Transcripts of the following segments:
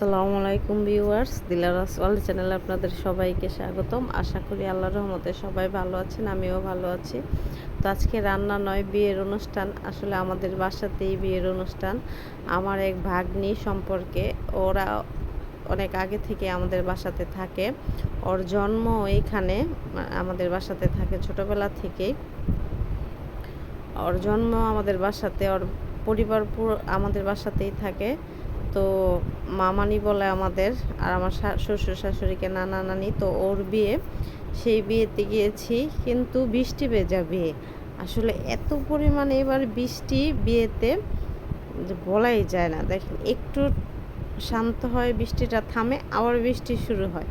আসসালামু আলাইকুম viewers দিলারাস world চ্যানেলে আপনাদের সবাইকে স্বাগতম। আশা করি আল্লাহর রহমতে সবাই ভালো আছেন, আমিও ভালো আছি। তো আজকে রান্না নয়, বিয়ের অনুষ্ঠান। আসলে আমাদের বাসাতেই বিয়ের অনুষ্ঠান। আমার এক ভাগ্নি সম্পর্কে ওরা অনেক আগে থেকে আমাদের বাসাতে থাকে। ওর জন্ম এইখানে আমাদের বাসাতে থাকে ছোটবেলা থেকেই। ওর জন্ম আমাদের বাসাতে, ওর পরিবার পুরো আমাদের বাসাতেই থাকে। তো মামানি বলে আমাদের আর আমার শ্বশুর শাশুড়িকে নানা নানি, তো ওর বিয়ে। সেই বিয়েতে গিয়েছি, কিন্তু বৃষ্টি ভেজা বিয়ে। আসলে এত পরিমাণে এবার বৃষ্টি বিয়েতে বলাই যায় না। দেখেন, একটু শান্ত হয়, বৃষ্টিটা থামে, আবার বৃষ্টি শুরু হয়।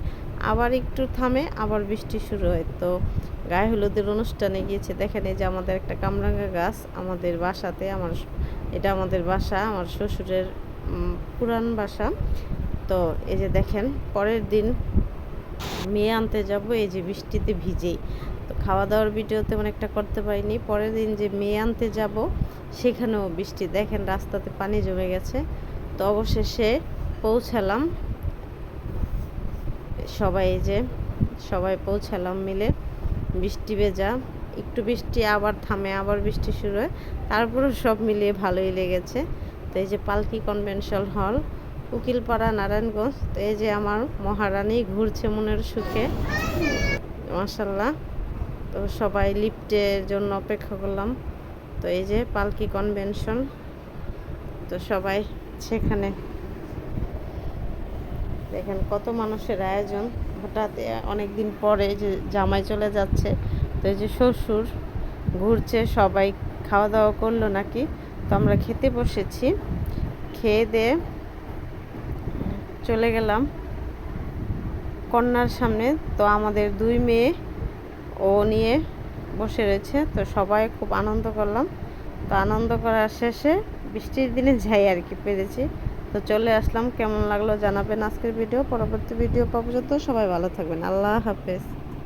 আবার একটু থামে, আবার বৃষ্টি শুরু হয়। তো গায়ে হলুদের অনুষ্ঠানে গিয়েছে। দেখেন, এই যে আমাদের একটা কামরাঙ্গা গাছ আমাদের বাসাতে, আমার এটা আমাদের বাসা, আমার শ্বশুরের পুরান বাসা। তো এই যে দেখেন, পরের দিন মেয়ে আনতে যাব, এই যে বৃষ্টিতে ভিজেই। তো খাওয়া দাওয়ার ভিডিও তেমন একটা করতে পারিনি। পরের দিন যে মেয়ে আনতে যাব, সেখানেও বৃষ্টি। দেখেন, রাস্তাতে পানি জমে গেছে। তো অবশেষে পৌঁছালাম। সবাই যে, সবাই পৌঁছালাম মিলে। বৃষ্টি ভেজা। একটু বৃষ্টি, আবার থামে, আবার বৃষ্টি শুরু হয়। তারপরেও সব মিলিয়ে ভালোই লেগেছে। তো এই যে পালকি কনভেনশন হল, উকিলপাড়া নারায়ণগঞ্জ, তো এই যে আমার মহারানী ঘুরছে মনের সুখে মাসাল্লাহ তো সবাই লিফটের জন্য অপেক্ষা করলাম, তো এই যে পালকি কনভেনশন, তো সবাই সেখানে। দেখেন কত মানুষের আয়োজন, হঠাৎ অনেক দিন পরে যে জামাই চলে যাচ্ছে, তো এই যে শ্বশুর ঘুরছে, সবাই খাওয়া দাওয়া করল নাকি? তো আমরা খেতে বসেছি। খেয়ে দিয়ে চলে গেলাম কন্যার সামনে। তো আমাদের দুই মেয়ে, ও নিয়ে বসে রয়েছে। তো সবাই খুব আনন্দ করলাম। তো আনন্দ করার শেষে বৃষ্টির দিনে যাই আর কি পেরেছি। তো চলে আসলাম। কেমন লাগল জানাবেন আজকের ভিডিও। পরবর্তী ভিডিও পাবো যত সবাই ভালো থাকবেন। আল্লাহ হাফেজ।